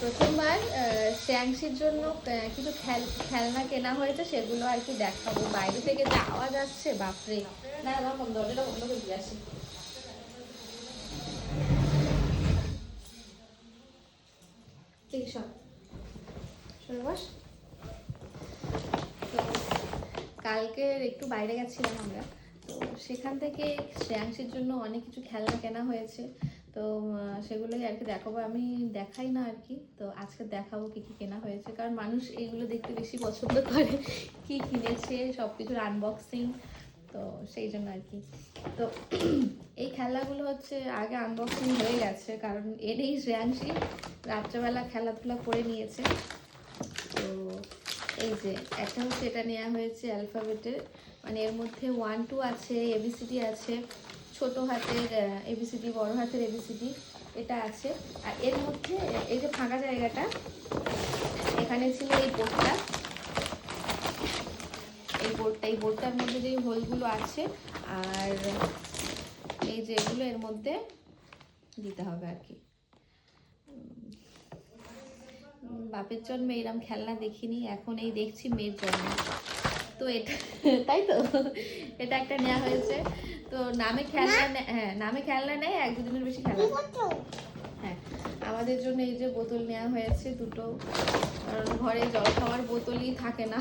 প্রথমবার শ্যাংসির জন্য কিছু খেল, খেলনা কেনা হয়েছে, সেগুলো আর কি দেখাবো। বাইরে থেকে যে আওয়াজ আসছে, বাপরে। না বন্ধ দরজাটা বন্ধ করে দিয়ে আসি। ঠিক সরে বস। কালকে একটু বাইরে গেছিলাম আমরা, তো সেখান থেকে শ্রেয়াংশীর জন্য অনেক কিছু খেলনা কেনা হয়েছে, তো সেগুলোই আর কি দেখাবো। আমি দেখাই না আর কি, তো আজকে দেখাবো কি কি কেনা হয়েছে, কারণ মানুষ এইগুলো দেখতে বেশি পছন্দ করে। কি কিনেছে সব কিছুর আনবক্সিং তো সেই জন্য আর কি। তো এই খেলাগুলো হচ্ছে আগে আনবক্সিং হয়ে গেছে, কারণ এনেই শ্রেয়াংশী রাত্রেবেলা খেলাধুলা করে নিয়েছে। তো এই যে একটা হচ্ছে এটা নেওয়া হয়েছে অ্যালফাবেটের। মানে এর মধ্যে ওয়ান টু আছে এবিসিডি আছে, ছোট হাতের এবিসিডি বড় হাতের এবিসিডি এটা আছে। আর এর মধ্যে এই যে ফাঁকা জায়গাটা, এখানে ছিল এই বোর্ডটা। এই বোর্ডটা, এই বোর্ডটার মধ্যে যে হোলগুলো আছে, আর এই যে এগুলো এর মধ্যে দিতে হবে আর কি। বাপের জন্মে এরম খেলনা দেখিনি, এখন এই দেখছি মেয়ের জন্ম। তো এটা, তাই তো? এটা একটা নেওয়া হয়েছে। তো নামে খেলনা হ্যাঁ নামে খেলনা নেই এক দুদিনের বেশি খেলা হ্যাঁ। আমাদের জন্য এই যে বোতল নেওয়া হয়েছে, দুটো। কারণ ঘরে জল খাওয়ার বোতলই থাকে না।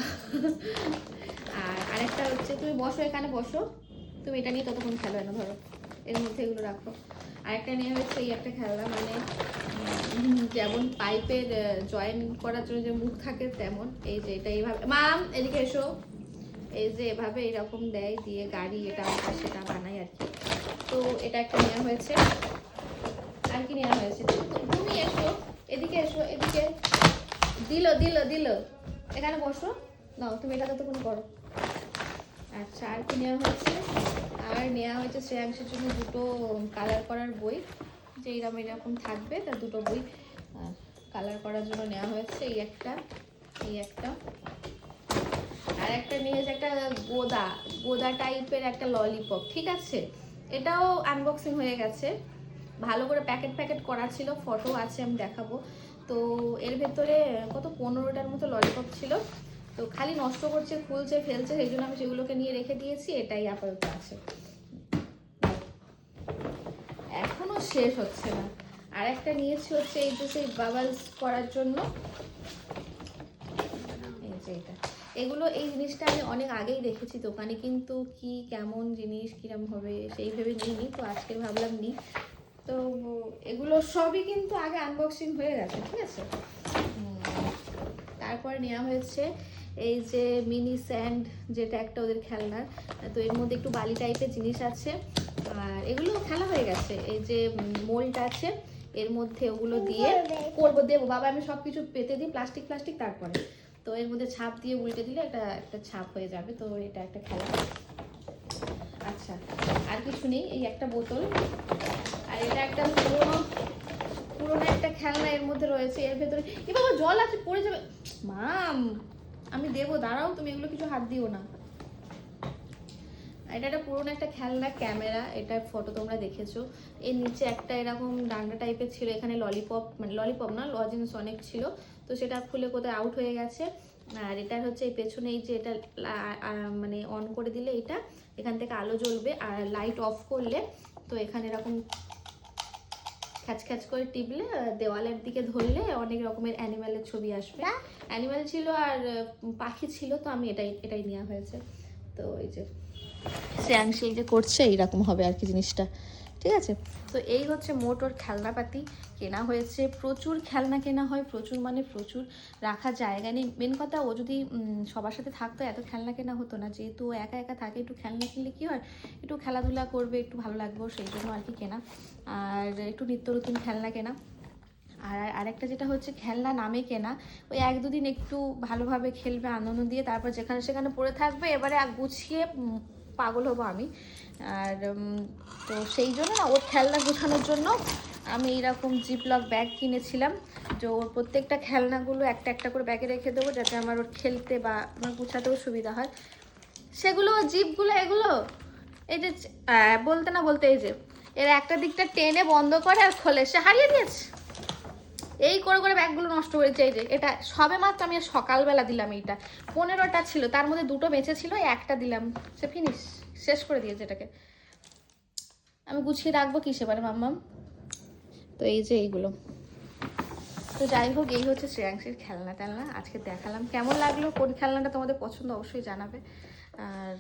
আর আরেকটা হচ্ছে, তুমি বসো এখানে, বসো। তুমি এটা নিয়ে ততক্ষণ খেলো না ধরো। এর মধ্যে এগুলো রাখো। আরেকটা নেওয়া হয়েছে এই একটা খেলনা মানে যেমন পাইপের জয়েন করার জন্য যে মুখ থাকে তেমন। এই যে এটা এইভাবে, মাম, এদিকে এসো। এই যে এভাবে এরকম দেয়, দিয়ে গাড়ি এটা সেটা বানায় আর কি। তো এটা একটা নেওয়া হয়েছে। আর কি নেওয়া হয়েছে? তুমি এসো, এদিকে এসো, এদিকে। দিল দিল দিল। এখানে বসো। নাও তুমি এটা ততক্ষণ করো। আচ্ছা আর কি নেওয়া হয়েছে? আর নেওয়া হয়েছে শ্রেয়াংশের জন্য দুটো কালার করার বই। যে এরকম এরকম থাকবে তার দুটো বই কালার করার জন্য নেওয়া হয়েছে এই একটা এই একটা। আর একটা নিয়েছে একটা গোদা গোদা টাইপের একটা ললিপপ ঠিক আছে? এটাও আনবক্সিং হয়ে গেছে। ভালো করে প্যাকেট প্যাকেট করা ছিল ফটো আছে, আমি দেখাবো। তো এর ভেতরে কত, পনেরোটার মতো ললিপপ ছিল। তো খালি নষ্ট করছে, খুলছে, ফেলছে, সেই জন্য আমি সেগুলোকে নিয়ে রেখে দিয়েছি, এটাই আপাতত আছে। এখনও শেষ হচ্ছে না। আর একটা নিয়েছি হচ্ছে এই যে সেই বাবালস করার জন্য। এই যে এটা। এগুলো, এই জিনিসটা আমি অনেক আগেই দেখেছি দোকানে, কিন্তু কি কেমন জিনিস, কিরম হবে, সেই ভেবে নিইনি, তো আজকে ভাবলাম নিই। তো এগুলো সবই কিন্তু আগে আনবক্সিং হয়ে গেছে, ঠিক আছে? তারপরে নেওয়া হয়েছে এই যে মিনি স্যান্ড যেটা একটা ওদের খেলনার। তো এর মধ্যে একটু বালি টাইপের জিনিস আছে। আর এগুলো খেলা হয়ে গেছে। এই যে মোল্ড আছে, এর মধ্যে ওগুলো দিয়ে করব। দেবো, বাবা, আমি সব কিছু পেতে দিই, প্লাস্টিক প্লাস্টিক তারপরে। তো এর মধ্যে ছাপ দিয়ে উল্টে দিলে এটা একটা ছাপ হয়ে যাবে। তো এটা একটা খেলা। আচ্ছা আর কিছু নেই, এই একটা বোতল। আর এটা একটা পুরোনো পুরোনো একটা খেলনা এর মধ্যে রয়েছে, এর ভেতরে। এ বাবা, জল আছে, পড়ে যাবে। মাম আমি দেবো, দাঁড়াও, তুমি এগুলো কিছু হাত দিও না। এটা একটা পুরোনো একটা খেলনা ক্যামেরা এটার ফটো তোমরা দেখেছ। এর নিচে একটা এরকম ডান্ডা টাইপের ছিল এখানে ললিপপ মানে ললিপপ না লজেন্স অনেক ছিল। তো সেটা খুলে কোথায় আউট হয়ে গেছে। আর এটার হচ্ছে এই পেছনে এই যে এটা মানে অন করে দিলে এটা এখান থেকে আলো জ্বলবে আর লাইট অফ করলে তো এখানে এরকম খ্যাচ খ্যাচ করে টিপলে দেওয়ালের দিকে ধরলে অনেক রকমের অ্যানিম্যালের ছবি আসবে। অ্যানিম্যাল ছিল আর পাখি ছিল তো আমি এটাই এটাই নেওয়া হয়েছে। তো এই যে শ্রেয়াংশী এই যে করছে, এইরকম হবে আর কি জিনিসটা। ঠিক আছে? তো এই হচ্ছে মোটর খেলনাপাতি। কেনা হয়েছে, প্রচুর খেলনা কেনা হয়, প্রচুর মানে প্রচুর রাখা জায়গা নেই। মেন কথা ও যদি সবার সাথে থাকতো, এত খেলনা কেনা হতো না। যেহেতু একা একা থাকে, একটু খেলনা কিনলে কী হয়? একটু খেলাধুলা করবে, একটু ভালো লাগবে সেই জন্য আর কি কেনা। আর একটু নিত্য নতুন খেলনা কেনা। আর আরেকটা যেটা হচ্ছে, খেলনা নামে কেনা। ওই এক দুদিন একটু ভালোভাবে খেলবে, আনন্দ দিয়ে, তারপর যেখানে সেখানে পড়ে থাকবে, এবারে গুছিয়ে পাগল হব আমি। আর তো সেই জন্য না, ওর খেলনা গোছানোর জন্য আমি এইরকম জিপলক ব্যাগ কিনেছিলাম। যে ওর প্রত্যেকটা খেলনাগুলো একটা একটা করে ব্যাগে রেখে দেবো যাতে আমার ওর খেলতে বা আমার গুছাতেও সুবিধা হয়। সেগুলো, জিপগুলো, এগুলো, এই যে বলতে না বলতে এই যে, এর একটা দিকটা টেনে বন্ধ করে আর খোলে। সে হারিয়ে দিয়েছে এই করে করে ব্যাগগুলো নষ্ট করেছে এই যে এটা সবে মাত্র আমি সকালবেলা দিলাম এইটা। পনেরোটা ছিল, তার মধ্যে দুটো বেঁচে ছিল একটা দিলাম। সে ফিনিশ শেষ করে দিয়েছে এটাকে। আমি গুছিয়ে রাখব কিসে পারে মাম্মাম তো এই যে এইগুলো। তো যাই হোক, এই হচ্ছে শ্রেয়াংশীর খেলনা টেলনা। আজকে দেখালাম কেমন লাগল, কোন খেলনাটা তোমাদের পছন্দ অবশ্যই জানাবে। আর